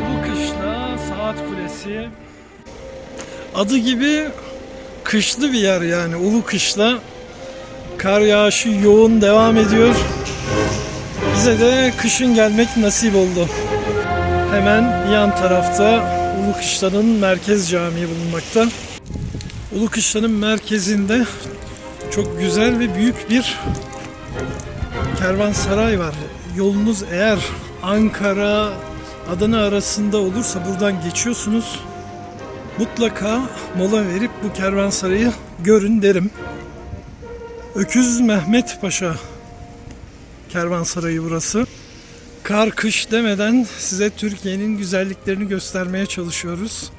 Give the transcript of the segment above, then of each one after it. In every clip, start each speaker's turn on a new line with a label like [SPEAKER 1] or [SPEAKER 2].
[SPEAKER 1] Bu kışla Saat Kulesi. Adı gibi kışlı bir yer yani Ulu Kışla. Kar yağışı yoğun devam ediyor. Bize de kışın gelmek nasip oldu. Hemen yan tarafta Ulu Kışla'nın merkez camii bulunmakta. Ulu Kışla'nın merkezinde çok güzel ve büyük bir kervansaray var. Yolunuz eğer Ankara, Adana arasında olursa buradan geçiyorsunuz. Mutlaka mola verip bu kervansarayı görün derim. Öküz Mehmet Paşa kervansarayı burası. Kar kış demeden size Türkiye'nin güzelliklerini göstermeye çalışıyoruz.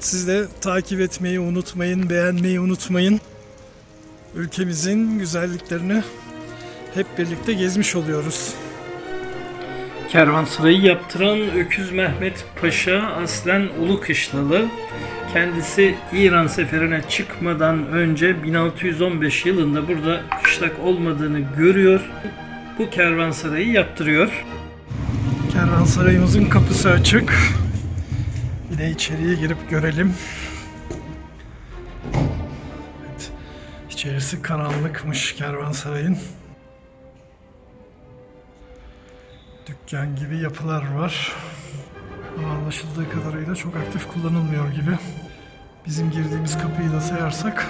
[SPEAKER 1] Siz de takip etmeyi unutmayın, beğenmeyi unutmayın. Ülkemizin güzelliklerini hep birlikte gezmiş oluyoruz. Kervansarayı yaptıran Öküz Mehmet Paşa aslen Ulukışlalı. Kendisi İran seferine çıkmadan önce 1615 yılında burada kışlak olmadığını görüyor. Bu kervansarayı yaptırıyor. Kervansarayımızın kapısı açık. Bir de içeriye girip görelim. Evet, içerisi karanlıkmış kervansarayın. Dükkan gibi yapılar var. Ama anlaşıldığı kadarıyla çok aktif kullanılmıyor gibi. Bizim girdiğimiz kapıyı da sayarsak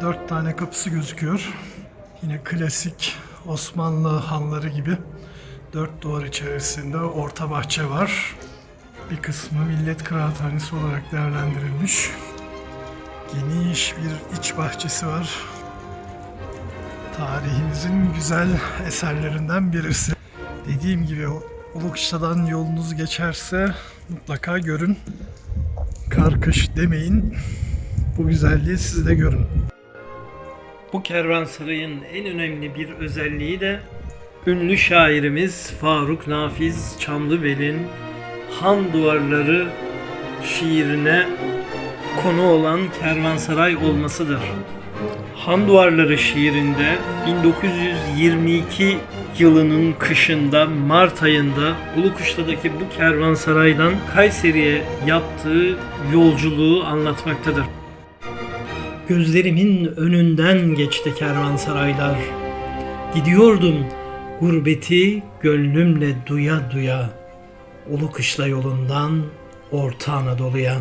[SPEAKER 1] dört tane kapısı gözüküyor. Yine klasik Osmanlı hanları gibi dört duvar içerisinde orta bahçe var. Bir kısmı millet kıraathanesi olarak değerlendirilmiş. Geniş bir iç bahçesi var. Tarihimizin güzel eserlerinden birisi. Dediğim gibi Ulukışla'dan yolunuz geçerse mutlaka görün. Kar kış demeyin. Bu güzelliği siz de görün. Bu kervansarayın en önemli bir özelliği de ünlü şairimiz Faruk Nafiz Çamlıbel'in Han Duvarları şiirine konu olan kervansaray olmasıdır. Han Duvarları şiirinde 1922 yılının kışında Mart ayında Ulukuşla'daki bu kervansaraydan Kayseri'ye yaptığı yolculuğu anlatmaktadır. Gözlerimin önünden geçti kervansaraylar. Gidiyordum gurbeti gönlümle duya duya. Ulukışla yolundan Orta Anadolu'ya.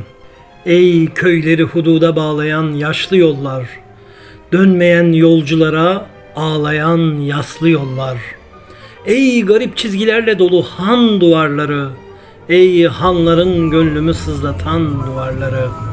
[SPEAKER 1] Ey köyleri hududa bağlayan yaşlı yollar, dönmeyen yolculara ağlayan yaslı yollar. Ey garip çizgilerle dolu han duvarları, ey hanların gönlümü sızlatan duvarları.''